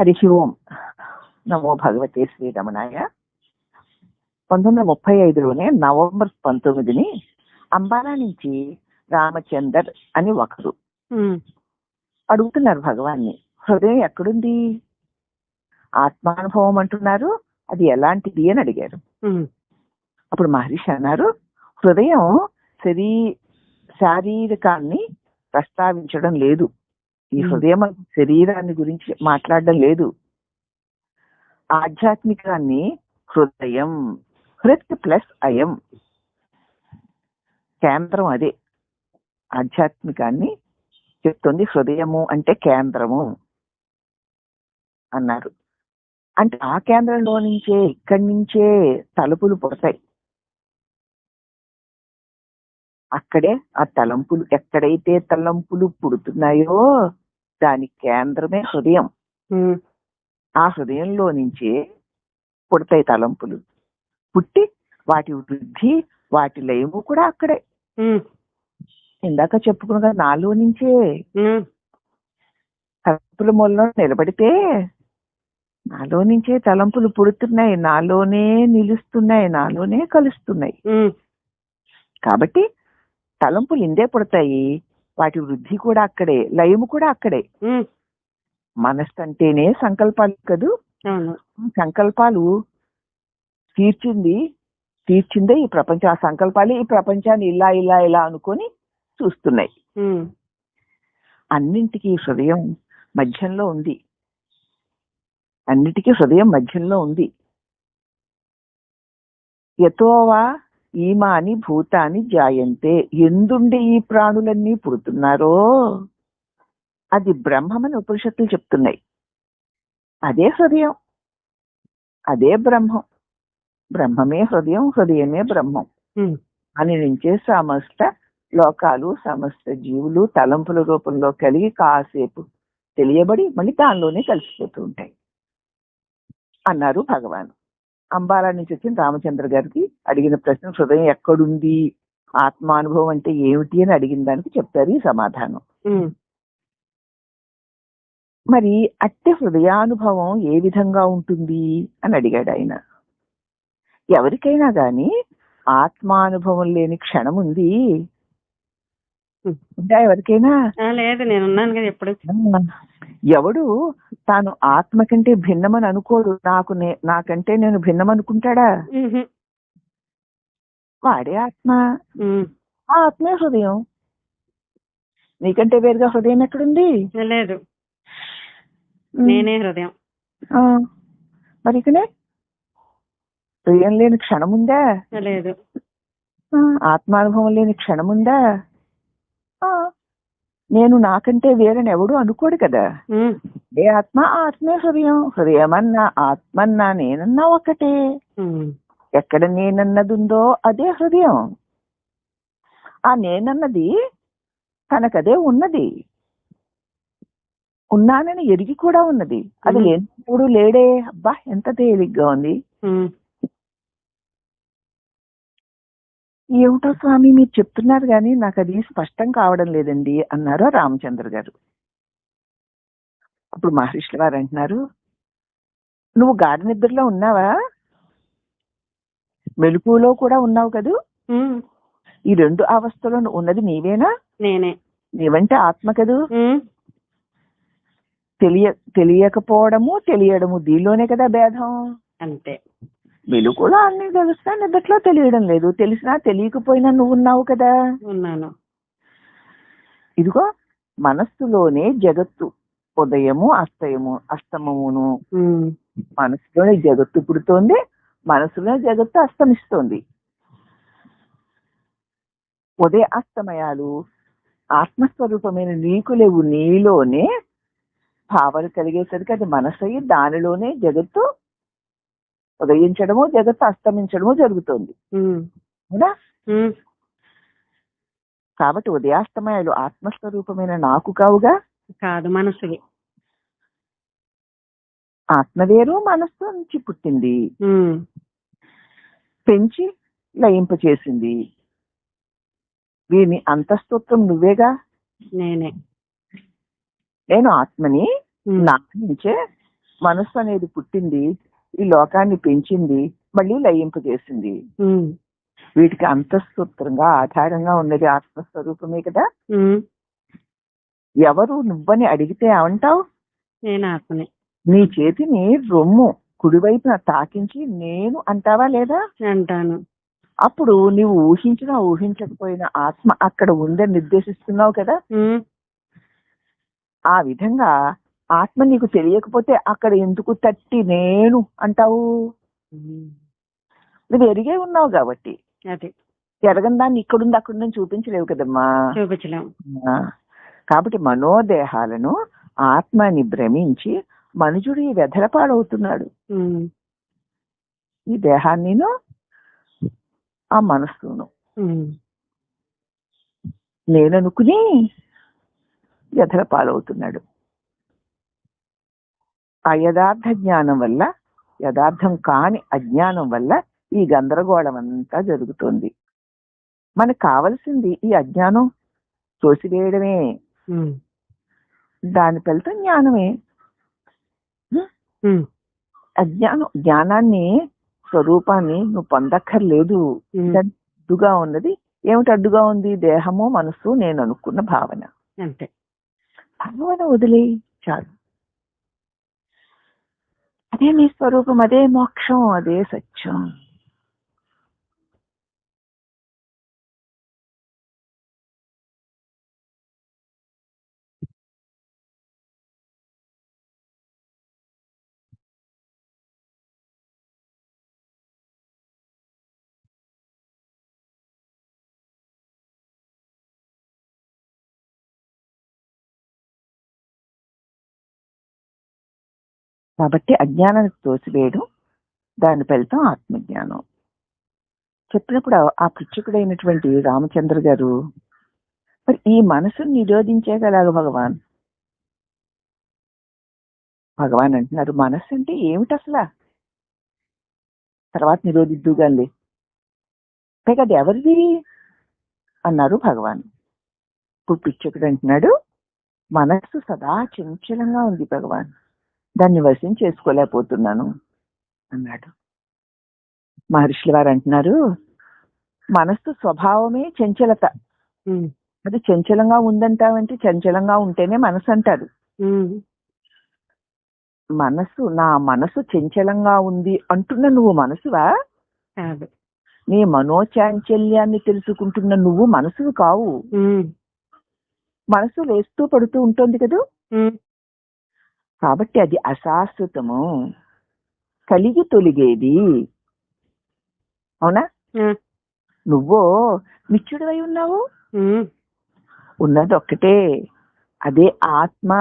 హరి ఓం నమో భగవతే శ్రీరమణాయ. పంతొమ్మిది వందల ముప్పై ఐదులోనే నవంబర్ పంతొమ్మిదిని అంబాలా నుంచి రామచందర్ అని ఒకరు. అడుగుతున్నారు భగవాన్ని హృదయం ఎక్కడుంది? ఆత్మానుభవం అంటున్నారు అది ఎలాంటిది? అని అడిగారు. అప్పుడు మహర్షి అన్నారు హృదయం శరీ శారీరకాన్ని ప్రస్తావించడం లేదు. ఈ. హృదయం శరీరాన్ని గురించి మాట్లాడడం లేదు. ఆధ్యాత్మికాన్ని హృదయం హృత్ ప్లస్ అయం. కేంద్రం అదే. ఆధ్యాత్మికాన్ని చెప్తుంది హృదయము అంటే కేంద్రము అన్నారు. అంటే ఆ కేంద్రంలో నుంచే ఇక్కడి నుంచే తలుపులు పుడతాయి. అక్కడే ఆ తలంపులు ఎక్కడైతే తలంపులు పుడుతున్నాయో దాని కేంద్రమే హృదయం. ఆ హృదయంలో నుంచే పుడతాయి తలంపులు. పుట్టి వాటి వృద్ధి వాటి లయము కూడా అక్కడే. ఇందాక చెప్పుకున్న కదా నాలో నుంచే. తలంపుల మూలలో నిలబడితే నాలో నుంచే తలంపులు పుడుతున్నాయి నాలోనే నిలుస్తున్నాయి నాలోనే కలుస్తున్నాయి. కాబట్టి తలంపులు ఇందే పుడతాయి. వాటి వృద్ధి కూడా అక్కడే లయము కూడా అక్కడే. మనస్సు అంటేనే సంకల్పాలు కదూ? సంకల్పాలు తీర్చింది తీర్చిందే ఈ ప్రపంచం. ఆ సంకల్పాలు ఈ ప్రపంచాన్ని ఇలా ఇలా ఇలా అనుకొని చూస్తున్నాయి. అన్నింటికీ హృదయం మధ్యంలో ఉంది. అన్నిటికీ హృదయం మధ్యంలో ఉంది. యతోవా ఈమాని భూతాని జాయంతే. ఎందుండి ఈ ప్రాణులన్నీ పుడుతున్నారో? అది బ్రహ్మమని ఉపనిషత్తులు చెప్తున్నాయి. అదే హృదయం. అదే బ్రహ్మం. బ్రహ్మమే హృదయం హృదయమే బ్రహ్మం. అని నుంచే సమస్త లోకాలు సమస్త జీవులు తలంపుల రూపంలో కలిగి కాసేపు తెలియబడి మళ్ళీ దానిలోనే కలిసిపోతూ ఉంటాయి. అన్నారు భగవాన్. అంబాలా నుంచి వచ్చిన రామచంద్ర గారికి అడిగిన ప్రశ్న హృదయం ఎక్కడుంది? ఆత్మానుభవం అంటే ఏమిటి? అని అడిగిన దానికి చెప్తారు ఈ సమాధానం. మరి అట్టి హృదయానుభవం ఏ విధంగా ఉంటుంది అని అడిగాడు ఆయన. ఎవరికైనా గాని ఆత్మానుభవం లేని క్షణం ఉంది. ఉందా ఎవరికైనా? లేదు నేను ఉన్నాను కదా ఎప్పుడు. ఎవడు? తాను ఆత్మ కంటే భిన్నమని అనుకోడు. నాకు నాకంటే నేను భిన్నం అనుకుంటాడా వాడే ఆత్మ. ఆ ఆత్మే హృదయం. నీకంటే వేరుగా హృదయం ఎక్కడుంది? లేదు. నేనే హృదయం. మరి ఇకనే హృదయం లేని క్షణం ఉందా లేదు ఆత్మానుభవం లేని క్షణం ఉందా నేను నాకంటే వేరని ఎవడు అనుకోడు కదా. ఏ ఆత్మ ఆత్మే హృదయం. హృదయమన్నా ఆత్మన్నా నేనన్నా ఒకటే. ఎక్కడ నేనన్నది ఉందో అదే హృదయం. ఆ నేనన్నది తనకదే ఉన్నది. ఉన్నానని ఎరిగి కూడా ఉన్నది. అది. లేనప్పుడు లేడే. అబ్బా ఎంత తేలిగ్గా ఉంది. ఏమిటో స్వామి మీరు చెప్తున్నారు కానీ నాకు అది స్పష్టం కావడం లేదండి అన్నారు రామచంద్ర గారు. అప్పుడు మహర్షుల వారు అంటున్నారు నువ్వు గాఢ నిద్రలో ఉన్నావా? మెలకువలో కూడా ఉన్నావు కదూ? ఈ రెండు అవస్థలో ఉన్నది నీవేనా? నేనే. నీవంటే ఆత్మ కదూ? తెలియ తెలియకపోవడము తెలియడము దీనిలోనే కదా భేదం. అంతే. మెలకువలో అన్ని తెలుస్తా నిద్రలో తెలియడం లేదు. తెలిసినా తెలియకపోయినా నువ్వు ఉన్నావు కదా. ఉన్నాను. ఇదిగో మనస్సులోనే జగత్తు ఉదయము అస్తయము అస్తమమును. మనసులోనే జగత్తు పుడుతోంది మనసులోనే జగత్తు అస్తమిస్తోంది. ఉదయ అస్తమయాలు ఆత్మస్వరూపమైన నీకు లేవు నీలోనే భావాలు కలిగేసరికి అది మనసు అయ్యి దానిలోనే జగత్తు ఉదయించడము జగత్తు అస్తమించడము జరుగుతోంది. అవునా? కాబట్టి ఉదయాస్తమయాలు ఆత్మస్వరూపమైన నాకు కావుగా? కాదు మనసువి. ఆత్మ వేరు మనస్సు నుంచి పుట్టింది. పెంచి లయింప చేసింది వీని అంతస్తోత్రం నువ్వేగా? నేనే. నేను ఆత్మని నా నుంచే మనస్సు అనేది పుట్టింది. ఈ లోకాన్ని పెంచింది మళ్ళీ లయింపు చేసింది. వీటికి అంతఃసూత్రంగా ఆధారంగా ఉన్నది ఆత్మస్వరూపమే కదా? ఎవరు నువ్వని అడిగితే ఏమంటావు? నేను ఆత్మనే. నీ చేతిని రొమ్ము కుడివైపున తాకించి నేను అంటావా లేదా? అంటాను. అప్పుడు నీవు ఊహించినా ఊహించకపోయినా ఆత్మ అక్కడ ఉందని నిర్దేశిస్తున్నావు కదా? ఆ విధంగా ఆత్మ నీకు తెలియకపోతే అక్కడ ఎందుకు తట్టి నేను అంటావు? నువ్వు ఎరిగే ఉన్నావు కాబట్టి. ఎరగని దాన్ని ఇక్కడుంది అక్కడుందని చూపించలేవు కదమ్మా. కాబట్టి మనోదేహాలను ఆత్మని భ్రమించి మనుషుడు ఈ వెధలపాడవుతున్నాడు ఉమ్, ఈ దేహాన్నిను ఆ మనస్సును. నేననుకుని వ్యధల పాలవుతున్నాడు. ఆ యథార్థ జ్ఞానం వల్ల యథార్థం కాని అజ్ఞానం వల్ల ఈ గందరగోళం అంతా జరుగుతుంది. మనకు కావలసింది ఈ అజ్ఞానం తోసివేయడమే. దాని ఫలితం జ్ఞానమే. అజ్ఞానం జ్ఞానాన్ని స్వరూపాన్ని నువ్వు పొందక్కర్లేదు. అడ్డుగా ఉన్నది. ఏమిటి అడ్డుగా ఉంది? దేహము మనసు నేను అనుకున్న భావన. అంతే. భావన వదిలే చాలు. అదే మీ స్వరూపం అదే మోక్షం అదే సత్యం. కాబట్టి అజ్ఞానానికి తోసివేయడం దాని ఫలితం ఆత్మజ్ఞానం. చెప్పినప్పుడు ఆ- ఆ పృచ్ఛకుడైనటువంటి రామచంద్ర గారు మరి ఈ మనసును నిరోధించేగలగా భగవాన్? భగవాన్ అంటున్నారు మనస్సు అంటే ఏమిటి అసలు? తర్వాత నిరోధిద్దుగాలే. పైగా అది ఎవరిది? అన్నారు భగవాన్. ఇప్పుడు పిచ్చకుడు అంటున్నాడు మనస్సు సదా చంచలంగా ఉంది భగవాన్. దాన్ని వశం చేసుకోలేకపోతున్నాను అన్నాడు. మహర్షుల వారు అంటున్నారు మనస్సు స్వభావమే చంచలత. అది చంచలంగా ఉందంటావంటే చంచలంగా ఉంటేనే మనసు అంటారు. మనసు నా మనసు చంచలంగా ఉంది అంటున్న నువ్వు మనసువా? నీ మనోచాంచల్యాన్ని తెలుసుకుంటున్న నువ్వు మనసువు కావు. మనసు లేస్తూ పడుతూ ఉంటుంది కదూ? కాబట్టి అది అశాశ్వతము. కలిగి తొలిగేది. అవునా? నువ్వో నిత్యుడివై ఉన్నావు? ఉన్నది ఒక్కటే. అదే ఆత్మ.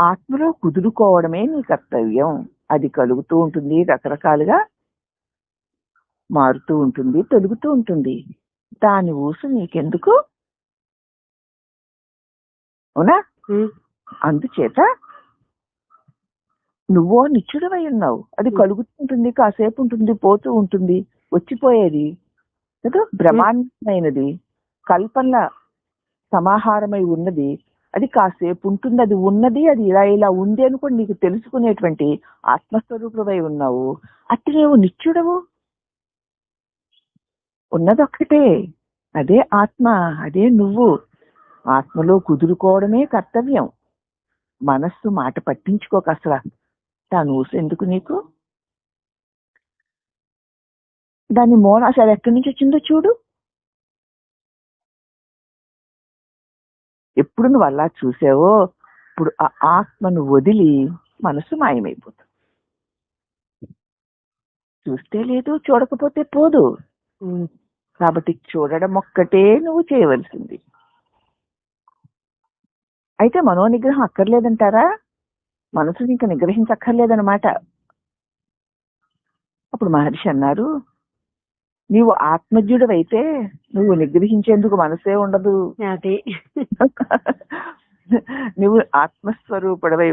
ఆత్మలో కుదురుకోవడమే నీ కర్తవ్యం. అది కలుగుతూ ఉంటుంది రకరకాలుగా మారుతూ ఉంటుంది తొలుగుతూ ఉంటుంది. దాని ఊసు నీకెందుకు? అవునా? అందుచేత నువ్వో నిత్యుడవై ఉన్నావు. అది కలుగుతుంటుంది కాసేపు ఉంటుంది పోతూ ఉంటుంది వచ్చిపోయేది. కదా? బ్రహ్మాండమైనది కల్పనల సమాహారమై ఉన్నది. అది కాసేపు ఉంటుంది అది ఉన్నది అది ఇలా ఇలా ఉంది అని కూడా నీకు తెలుసుకునేటువంటి ఆత్మస్వరూపుడవై ఉన్నావు. అట్టి నీవు నిత్యుడవు ఉన్నదొక్కటే. అదే ఆత్మ అదే నువ్వు. ఆత్మలో కుదురుకోవడమే కర్తవ్యం. మనస్సు మాట పట్టించుకోక అసలు. దాని ఊసు ఎందుకు నీకు? దాని మూల అసలు ఎక్కడి నుంచి వచ్చిందో చూడు. ఎప్పుడు నువ్వు అలా చూసావో ఇప్పుడు ఆ ఆత్మను వదిలి మనసు మాయమైపోతుంది. చూస్తే లేదు చూడకపోతే పోదు. కాబట్టి చూడడం ఒక్కటే నువ్వు చేయవలసింది. అయితే మనో నిగ్రహం అక్కర్లేదంటారా? మనసుని ఇంకా నిగ్రహించక్కర్లేదన్నమాట. అప్పుడు మహర్షి అన్నారు నీవు ఆత్మజ్ఞుడు అయితే నువ్వు నిగ్రహించేందుకు మనసే ఉండదు. నువ్వు ఆత్మస్వరూపుడవై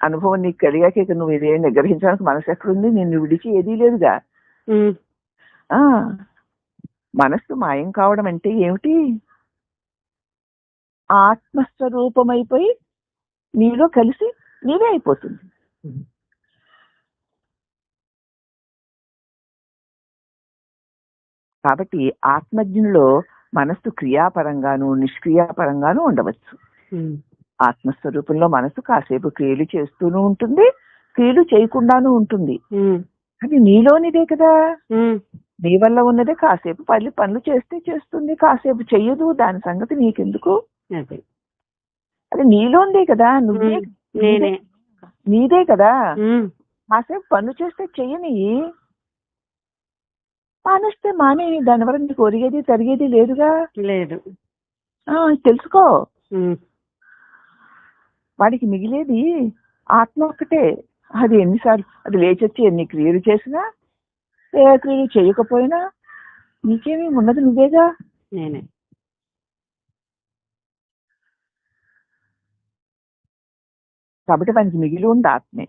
అనుభవం నీకు కలిగాక ఇక నువ్వు ఇదేం నిగ్రహించడానికి మనసు ఎక్కడుంది? నిన్ను విడిచి ఏదీ లేదుగా. మనస్సు మాయం కావడం అంటే ఏమిటి? ఆత్మస్వరూపమైపోయి నీలో కలిసి నీవే అయిపోతుంది. కాబట్టి ఆత్మజ్ఞునిలో మనస్సు క్రియాపరంగాను నిష్క్రియాపరంగాను ఉండవచ్చు. ఆత్మస్వరూపంలో మనసు కాసేపు క్రియలు చేస్తూనూ ఉంటుంది క్రియలు చేయకుండానూ ఉంటుంది. అది నీలోనిదే కదా. నీ వల్ల ఉన్నదే కాసేపు పది పనులు చేస్తే చేస్తుంది కాసేపు చెయ్యదు దాని సంగతి నీకెందుకు? అదే. అది నీలోందే కదా నువ్వే నేనే. నీదే కదా. కాసేపు పనులు చేస్తే చెయ్యని. మానేస్తే మానే దానివల్ల నీకు ఒరిగేది తరిగేది లేదుగా. లేదు. ఆ, తెలుసుకో. వాడికి మిగిలేది ఆత్మ ఒక్కటే. అది ఎన్నిసార్లు అది లేచొచ్చి ఎన్ని క్రియలు చేసినా ఏ క్రియలు చేయకపోయినా నీకేమీ ఉన్నది నువ్వేగా? నేనే. కాబట్టి వానికి మిగిలి ఉంది ఆత్మే.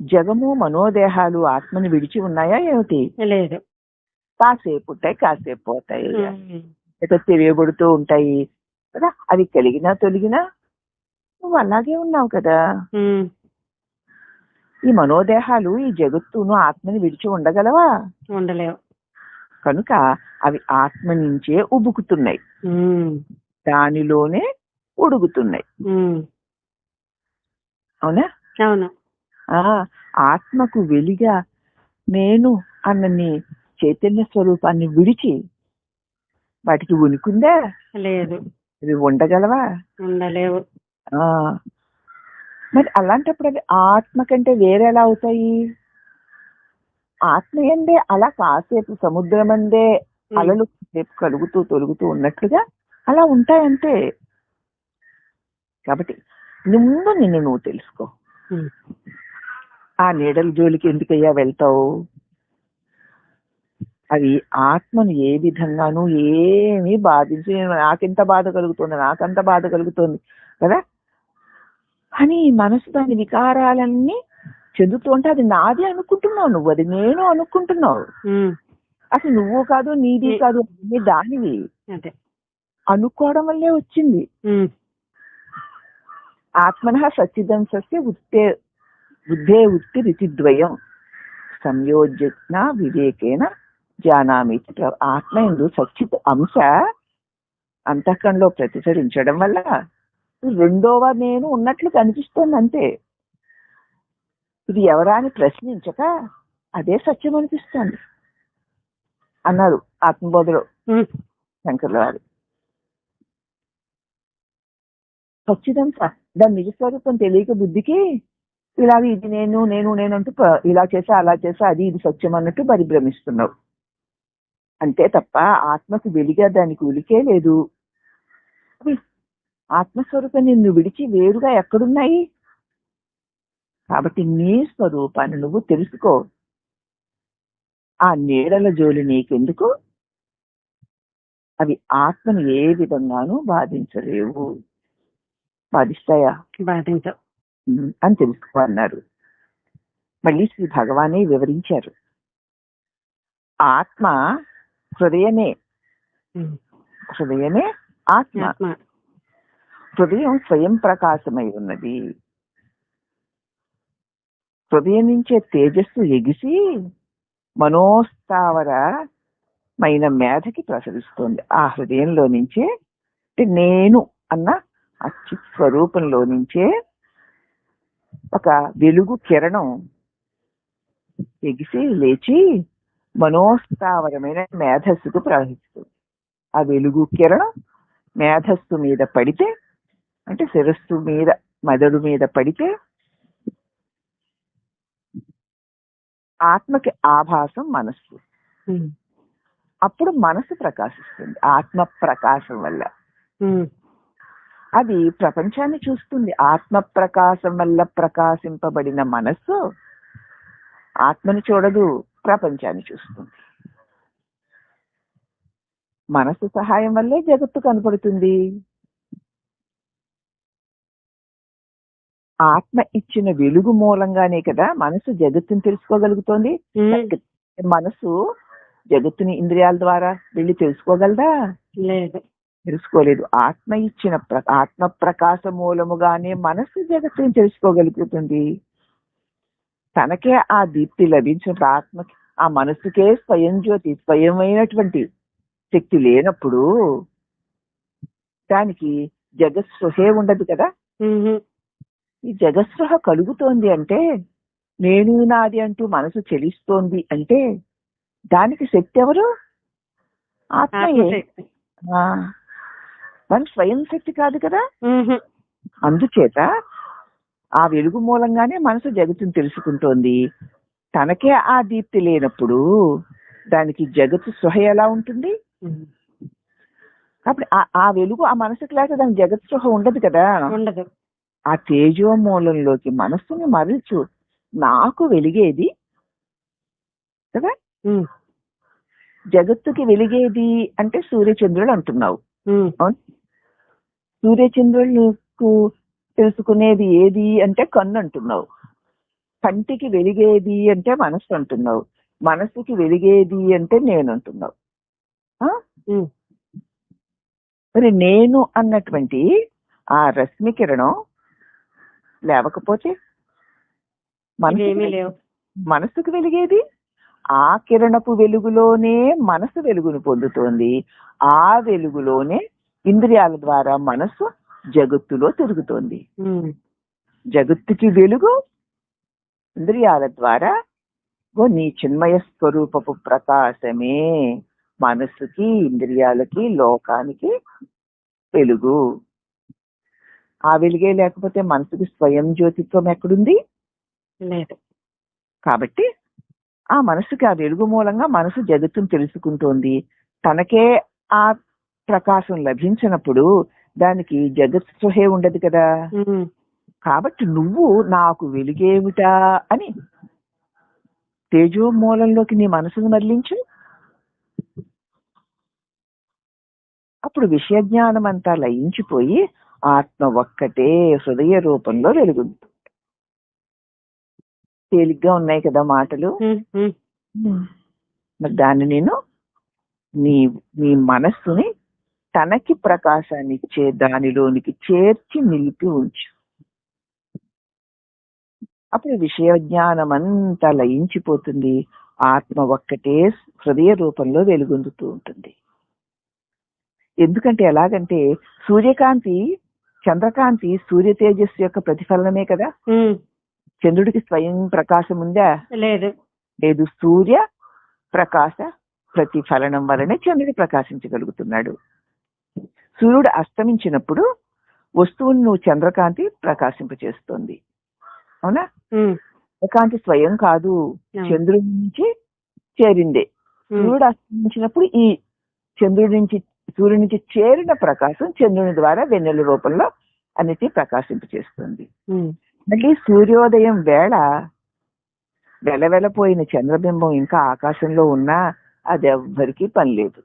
జగము మనోదేహాలు ఆత్మని విడిచి ఉన్నాయా ఏమిటి? లేదు. కాసేపు ఉంటాయి కాసేపు పోతాయి తెలియబడుతూ ఉంటాయి. కదా? అది కలిగినా తొలగినా నువ్వు అలాగే ఉన్నావు కదా. ఈ మనోదేహాలు ఈ జగత్తును ఆత్మని విడిచి ఉండగలవా? ఉండలేవు. కనుక అవి ఆత్మ నుంచే ఉబుకుతున్నాయి. దానిలోనే ఉడుగుతున్నాయి అవునా? అవును. ఆ ఆత్మకు వెలిగా నేను అన్నని చైతన్య స్వరూపాన్ని విడిచి వాటికి ఉనికుందా? లేదు. అవి ఉండగలవా? ఉండలేవు. ఆ. మరి అలాంటప్పుడు అవి ఆత్మ కంటే వేరే ఎలా అవుతాయి? ఆత్మ ఎందే అలా కాసేపు సముద్రమందే ఉమ్, అలలు సేపు కలుగుతూ తొలుగుతూ ఉన్నట్లుగా అలా ఉంటాయంతే కాబట్టి ముందు నిన్ను నువ్వు తెలుసుకో. ఆ నీడల జోలికి ఎందుకయ్యా వెళ్తావు? అవి ఆత్మను ఏ విధంగానూ ఏమీ బాధించి నాకెంత బాధ కలుగుతుంది నాకంత బాధ కలుగుతుంది కదా? అని మనసు దాని వికారాలన్నీ చెందుతూ ఉంటే అది నాది అనుకుంటున్నావు నువ్వు అది నేను అనుకుంటున్నావు. అసలు నువ్వు కాదు నీది కాదు దానివి. అనుకోవడం వల్లే వచ్చింది. ఆత్మన సచ్చిదంసస్య ఉత్తే బుద్ధే ఉత్తి రుచిద్వయం సంయోజ్న వివేకేన జానామి ఆత్మ ఎందు సచ్చిత్ అంశ అంతఃకరణలో ప్రతిఫలించడం వల్ల రెండవ నేను ఉన్నట్లు కనిపిస్తోంది అంతే ఇది ఎవరా అని ప్రశ్నించక అదే సత్యం అనిపిస్తోంది. అన్నారు ఆత్మబోధలో ఉమ్, శంకర్ల వారు. సచ్చిదంస దాని నిజ స్వరూపం తెలియక బుద్ధికి ఇలా ఇది నేను నేను నేను అంటూ ఇలా చేసా అలా చేసా అది ఇది సత్యం అన్నట్టు పరిభ్రమిస్తున్నావు. అంతే తప్ప ఆత్మకు వెలిగా దానికి ఉలికే లేదు. ఆత్మస్వరూపం నిన్ను విడిచి వేరుగా ఎక్కడున్నాయి? కాబట్టి నీ స్వరూపాన్ని నువ్వు తెలుసుకో. ఆ నీడల జోలి నీకెందుకు? అవి ఆత్మను ఏ విధంగానూ బాధించలేవు. బాధిస్తాయా? బాధించవు అని తెలుసుకో అన్నారు మళ్ళీ శ్రీ భగవానే వివరించారు. ఆత్మ హృదయమే. హృదయమే ఆత్మ. హృదయం స్వయం ప్రకాశమై ఉన్నది. హృదయం నుంచే తేజస్సు ఎగిసి మనోస్థావరమైన మేధకి ప్రసరిస్తుంది. ఆ హృదయంలో నుంచే నేను అన్న అచ్చు స్వరూపంలో నుంచే ఒక వెలుగు కిరణం ఎగిసి లేచి మనోస్థావరమైన మేధస్సుకు ప్రవహిస్తుంది. ఆ వెలుగు కిరణం మేధస్సు మీద పడితే అంటే శిరస్సు మీద మెదడు మీద పడితే ఆత్మకి ఆభాసం మనస్సు. అప్పుడు మనసు ప్రకాశిస్తుంది ఆత్మ ప్రకాశం వల్ల. అది ప్రపంచాన్ని చూస్తుంది. ఆత్మ ప్రకాశం వల్ల ప్రకాశింపబడిన మనస్సు ఆత్మని చూడదు ప్రపంచాన్ని చూస్తుంది. మనసు సహాయం వల్లే జగత్తు కనపడుతుంది. ఆత్మ ఇచ్చిన వెలుగు మూలంగానే కదా మనసు జగత్తుని తెలుసుకోగలుగుతోంది. మనసు జగత్తుని ఇంద్రియాల ద్వారా వెళ్ళి తెలుసుకోగలదా? లేదు. తెలుసుకోలేదు. ఆత్మ ఇచ్చిన ప్ర- ఆత్మ ప్రకాశ మూలముగానే మనస్సు జగత్తుని తెలుసుకోగలుగుతుంది. తనకే ఆ దీప్తి లభించినప్పుడు ఆత్మకి ఆ మనస్సుకే స్వయం జ్యోతి స్వయమైనటువంటి శక్తి లేనప్పుడు దానికి జగత్సృహే ఉండదు కదా. ఈ జగత్సృహ కలుగుతోంది అంటే నేను నాది అంటూ మనసు చెలిస్తోంది అంటే దానికి శక్తి ఎవరు? ఆత్మయే. మన స్వయం శక్తి కాదు కదా. అందుచేత ఆ వెలుగు మూలంగానే మనసు జగత్తుని తెలుసుకుంటోంది. తనకే ఆ దీప్తి లేనప్పుడు దానికి జగత్తు స్పృహ ఎలా ఉంటుంది. కాబట్టి ఆ- ఆ వెలుగు ఆ మనసుకు లేక దానికి జగత్ స్పృహ ఉండదు కదా? ఉండదు. ఆ తేజో మూలంలోకి మనస్సుని మరల్చు. నాకు వెలిగేది కదా. జగత్తుకి వెలిగేది అంటే సూర్యచంద్రుడు అంటున్నావు. సూర్యచంద్రులకు తెలుసుకునేది ఏది అంటే కన్ను అంటున్నావు కంటికి వెలిగేది అంటే మనస్సు అంటున్నావు మనస్సుకి వెలిగేది అంటే నేను అంటున్నావు. మరి నేను అన్నటువంటి ఆ రశ్మి కిరణం లేవకపోతే మనసుకి మనసుకు వెలిగేది? ఆ కిరణపు వెలుగులోనే మనసు వెలుగును పొందుతోంది. ఆ వెలుగులోనే ఇంద్రియాల ద్వారా మనసు జగత్తులో తిరుగుతోంది. జగత్తుకి వెలుగు ఇంద్రియాల ద్వారా నీ చిన్మయ స్వరూపపు ప్రకాశమే. మనసుకి ఇంద్రియాలకి లోకానికి వెలుగు. ఆ వెలుగే లేకపోతే మనసుకి స్వయం జ్యోతిత్వం ఎక్కడుంది? లేదు. కాబట్టి ఆ మనసుకి ఆ వెలుగు మూలంగా మనసు జగత్తును తెలుసుకుంటోంది. తనకే ఆ ప్రకాశం లభించినప్పుడు దానికి జగత్ స్పృహే ఉండదు కదా. కాబట్టి నువ్వు నాకు వెలుగేమిటా అని తేజో మూలంలోకి నీ మనసును మరలించు. అప్పుడు విషయ జ్ఞానం అంతా లయించిపోయి ఆత్మ ఒక్కటే హృదయ రూపంలో వెలుగుతుంది తేలిగ్గా ఉన్నాయి కదా మాటలు. మరి దాన్ని నేను నీ నీ మనస్సుని తనకి ప్రకాశాన్ని ఇచ్చే దానిలోనికి చేర్చి నిలిపి ఉంచు. అప్పుడు విషయ జ్ఞానం అంతా లయించిపోతుంది. ఆత్మ ఒక్కటే హృదయ రూపంలో వెలుగొందుతూ ఉంటుంది. ఎందుకంటే ఎలాగంటే సూర్యకాంతి చంద్రకాంతి సూర్య తేజస్సు యొక్క ప్రతిఫలనమే కదా. చంద్రుడికి స్వయం ప్రకాశం ఉందా? లేదు. లేదు. సూర్య ప్రకాశ ప్రతిఫలనం వలనే చంద్రుడు ప్రకాశించగలుగుతున్నాడు. సూర్యుడు అస్తమించినప్పుడు వస్తువును నువ్వు చంద్రకాంతి ప్రకాశింపచేస్తుంది. అవునా. చంద్రకాంతి స్వయం కాదు. చంద్రుడి నుంచి చేరిందే. సూర్యుడు అస్తమించినప్పుడు ఈ చంద్రుడి నుంచి సూర్యుడి నుంచి చేరిన ప్రకాశం చంద్రుని ద్వారా వెన్నెల రూపంలో అన్నిటి ప్రకాశింపచేస్తుంది. మళ్ళీ సూర్యోదయం వేళ వెలవెలపోయిన చంద్రబింబం ఇంకా ఆకాశంలో ఉన్నా అది ఎవ్వరికీ పని లేదు.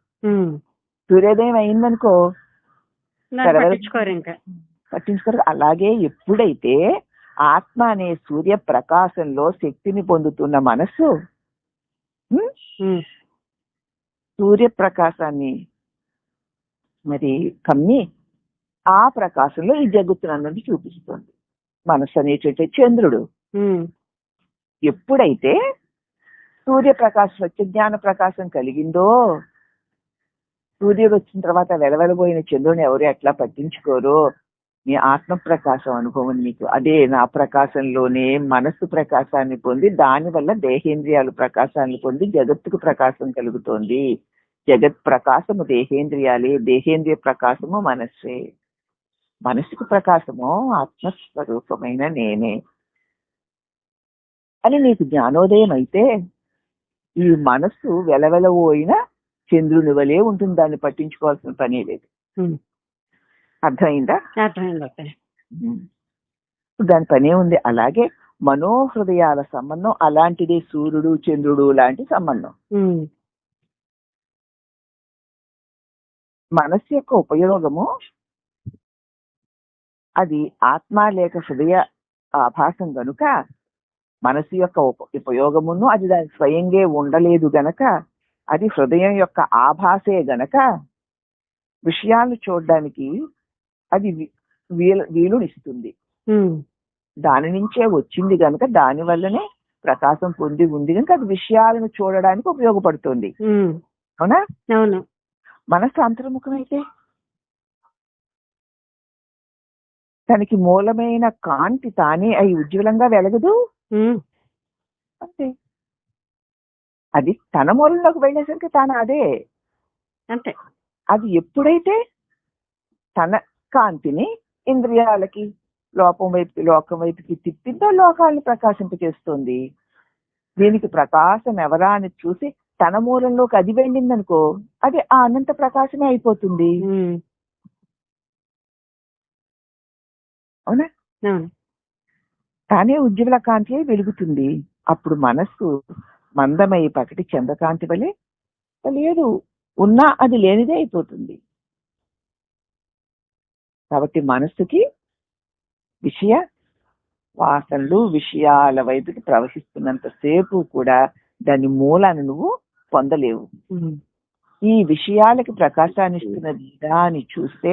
సూర్యోదయం అయిందనుకో పట్టించుకోరు అలాగే ఎప్పుడైతే ఆత్మ అనే సూర్య ప్రకాశంలో శక్తిని పొందుతున్న మనస్సు. సూర్య ప్రకాశాన్ని మరి కమ్మి ఆ ప్రకాశంలో ఈ జగత్తునందరినీ చూపిస్తుంది మనస్సు అనేటువంటి చంద్రుడు. ఎప్పుడైతే సూర్య ప్రకాశం సత్య జ్ఞాన ప్రకాశం కలిగిందో సూర్యుడు వచ్చిన తర్వాత వెలవెలబోయిన చంద్రుని ఎవరు ఎట్లా పట్టించుకోరో నీ ఆత్మ ప్రకాశం అనుభవం నీకు అదే నా ప్రకాశంలోనే మనస్సు ప్రకాశాన్ని పొంది దాని వల్ల దేహేంద్రియాలు ప్రకాశాన్ని పొంది జగత్తుకు ప్రకాశం కలుగుతోంది. జగత్ ప్రకాశము దేహేంద్రియాలే దేహేంద్రియ ప్రకాశము మనస్సే. మనస్సుకు ప్రకాశము ఆత్మస్వరూపమైన నేనే. అని నీకు జ్ఞానోదయం అయితే ఈ మనస్సు వెలవెలబోయిన చంద్రుని వలె ఉంటుంది. దాన్ని పట్టించుకోవాల్సిన పని లేదు. అర్థమైందా? అర్థమైంది. దాని పనే ఉంది. అలాగే మనోహృదయాల సంబంధం అలాంటిదే సూర్యుడు చంద్రుడు లాంటి సంబంధం. మనస్సు యొక్క ఉపయోగము అది ఆత్మ లేక హృదయ ఆభాసం గనుక మనసు యొక్క ఉప ఉపయోగమును అది దాని స్వయంగా ఉండలేదు గనక అది హృదయం యొక్క ఆభాసే గనక విషయాలను చూడడానికి అది వీలు వీలునిస్తుంది. దాని నుంచే వచ్చింది కనుక దాని వల్లనే ప్రకాశం పొంది ఉంది కనుక అది విషయాలను చూడడానికి ఉపయోగపడుతుంది. అవునా? అవును. మనసు అంతర్ముఖమైతే తనకి మూలమైన కాంతి తానే అయి ఉజ్వలంగా వెలగదు? అంతే. అది తన మూలంలోకి వెళ్ళేసరికి తాను అదే. అంతే. అది ఎప్పుడైతే తన కాంతిని ఇంద్రియాలకి లోపం వైపు లోకం వైపుకి తిప్పిందో లోకాలను ప్రకాశింపచేస్తుంది. దీనికి ప్రకాశం ఎవరా అని చూసి తన మూలంలోకి అది వెళ్ళిందనుకో అది ఆ అనంత ప్రకాశమే అయిపోతుంది. అవునా? తానే ఉజ్వల కాంతి అయి వెలుగుతుంది. అప్పుడు మనస్సు మందమై పకటి చంద్రకాంతి వలె లేదు. ఉన్నా అది లేనిదే అయిపోతుంది. కాబట్టి మనస్సుకి విషయ వాసనలు విషయాల వైపుకి ప్రవహిస్తున్నంత సేపు కూడా దాని మూలాన్ని నువ్వు పొందలేవు. ఈ విషయాలకి ప్రకాశాన్ని ఇస్తున్నది అని చూస్తే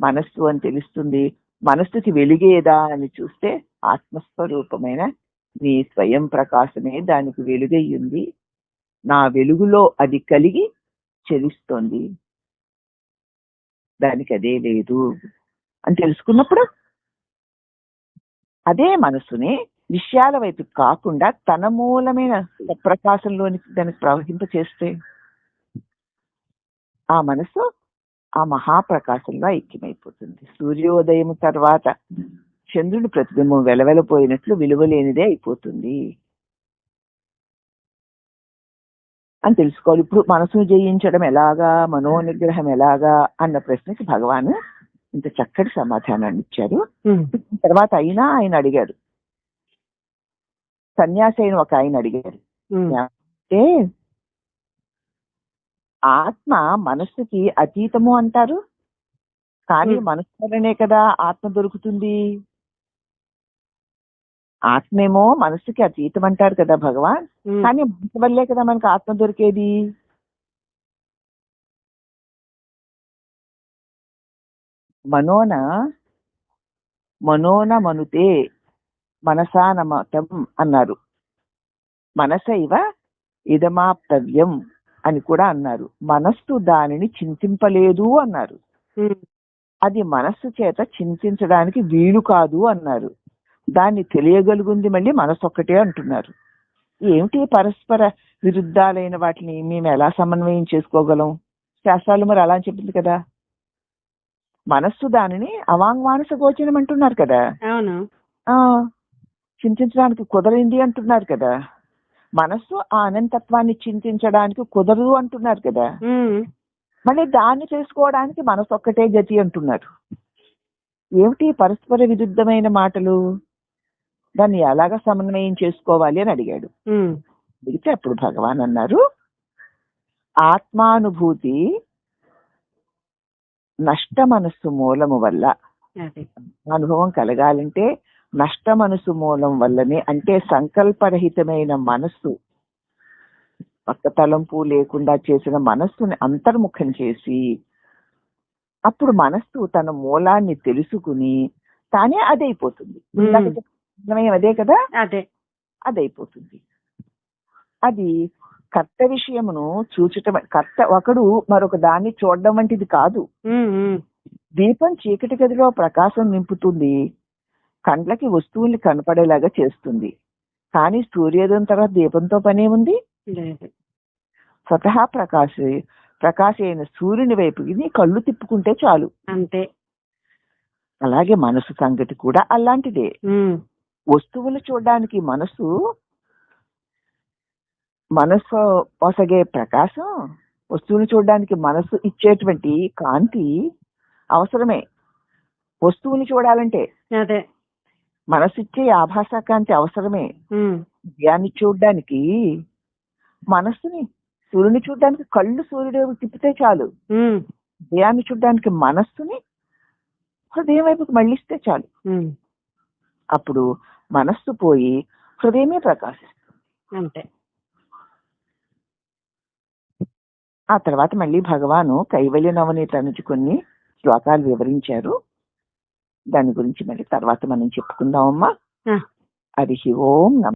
మనస్సు అని తెలుస్తుంది. మనస్సుకి వెలుగేదా అని చూస్తే ఆత్మస్వరూపమైన నీ స్వయం ప్రకాశమే దానికి వెలుగయ్యింది. నా వెలుగులో అది కలిగి చెలుస్తోంది దానికి అదే లేదు అని తెలుసుకున్నప్పుడు అదే మనసుని విషయాల వైపు కాకుండా తన మూలమైన ప్రకాశంలోని దానికి ప్రవహింప చేస్తే ఆ మనసు ఆ మహాప్రకాశంలో ఐక్యమైపోతుంది. సూర్యోదయం తర్వాత చంద్రుడి ప్రతిబింబం వెలవెలపోయినట్లు విలువలేనిదే అయిపోతుంది. అని తెలుసుకోవాలి. ఇప్పుడు మనసును జయించడం ఎలాగా మనోనిగ్రహం ఎలాగా అన్న ప్రశ్నకి భగవాన్ ఇంత చక్కటి సమాధానాన్ని ఇచ్చారు. తర్వాత అయినా ఆయన అడిగారు సన్యాసి అయిన ఒక ఆయన అడిగారు. అంటే ఆత్మ మనస్సుకి అతీతము అంటారు? కానీ. మనసు వల్లనే కదా ఆత్మ దొరుకుతుంది? ఆత్మేమో మనస్సుకి అతీతం అంటారు కదా భగవాన్. కానీ మనసు వల్లే కదా మనకు ఆత్మ దొరికేది? మనోన మనోన మనుతే మనసా నమతం అన్నారు. మనసైవ ఇదమాప్తవ్యం. అని కూడా అన్నారు. మనస్సు దానిని చింతింపలేదు అన్నారు. అది మనస్సు చేత చింతించడానికి వీలు కాదు అన్నారు. దాన్ని తెలియగలుగుంది మళ్ళీ మనసు ఒక్కటే అంటున్నారు. ఏమిటి పరస్పర విరుద్ధాలైన వాటిని మేము ఎలా సమన్వయం చేసుకోగలం? శాస్త్రాలు మరి అలా అని చెప్పింది కదా. మనస్సు దానిని అవాంగ్మానస గోచరం అంటున్నారు కదా. చింతించడానికి కుదరింది అంటున్నారు కదా. మనస్సు ఆ అనంతత్వాన్ని చింతించడానికి కుదరదు అంటున్నారు కదా. మళ్ళీ దాన్ని చేసుకోవడానికి మనసు ఒక్కటే గతి అంటున్నారు. ఏమిటి పరస్పర విరుద్ధమైన మాటలు? దాన్ని ఎలాగ సమన్వయం చేసుకోవాలి అని అడిగాడు. అడిగితే అప్పుడు భగవాన్ అన్నారు ఆత్మానుభూతి నష్ట మనస్సు మూలము వల్ల అనుభవం కలగాలంటే నష్ట మనసు మూలం వల్లనే అంటే సంకల్పరహితమైన మనస్సు పక్క తలంపు లేకుండా చేసిన మనస్సుని అంతర్ముఖం చేసి అప్పుడు మనస్సు తన మూలాన్ని తెలుసుకుని తానే అదైపోతుంది. అదే కదా? అదే. అదైపోతుంది. అది కర్త విషయమును చూచటం కర్త ఒకడు మరొక దాన్ని చూడడం వంటిది కాదు. దీపం చీకటి గదిలో ప్రకాశం నింపుతుంది. కండ్లకి వస్తువుల్ని కనపడేలాగా చేస్తుంది. కానీ సూర్యోదయం తర్వాత దీపంతో పనేముంది లేదు. స్వతహా ప్రకాశ ప్రకాశ అయిన సూర్యుని వైపుకి నీ కళ్ళు తిప్పుకుంటే చాలు. అంతే. అలాగే మనసు సంగతి కూడా అలాంటిదే. వస్తువులు చూడడానికి మనసు మనసు పొసగే ప్రకాశం వస్తువుని చూడడానికి మనసు ఇచ్చేటువంటి కాంతి అవసరమే. వస్తువుని చూడాలంటే. అదే. మనసు ఇచ్చే ఆభాస కాంతి అవసరమే ధ్యాన్ని చూడడానికి మనస్సుని సూర్యుని చూడడానికి కళ్ళు సూర్యుడు తిప్పితే చాలు. ధ్యాన్ని చూడడానికి మనస్సుని హృదయం వైపుకి మళ్ళిస్తే చాలు. అప్పుడు మనస్సు పోయి హృదయమే ప్రకాశిస్తుంది. అంతే. ఆ తర్వాత మళ్ళీ భగవాను కైవల్య నవనీత నుంచి కొన్ని శ్లోకాలు వివరించారు. దాని గురించి మరి తర్వాత మనం చెప్పుకుందామమ్మా ఆ. హరి ఓం నమ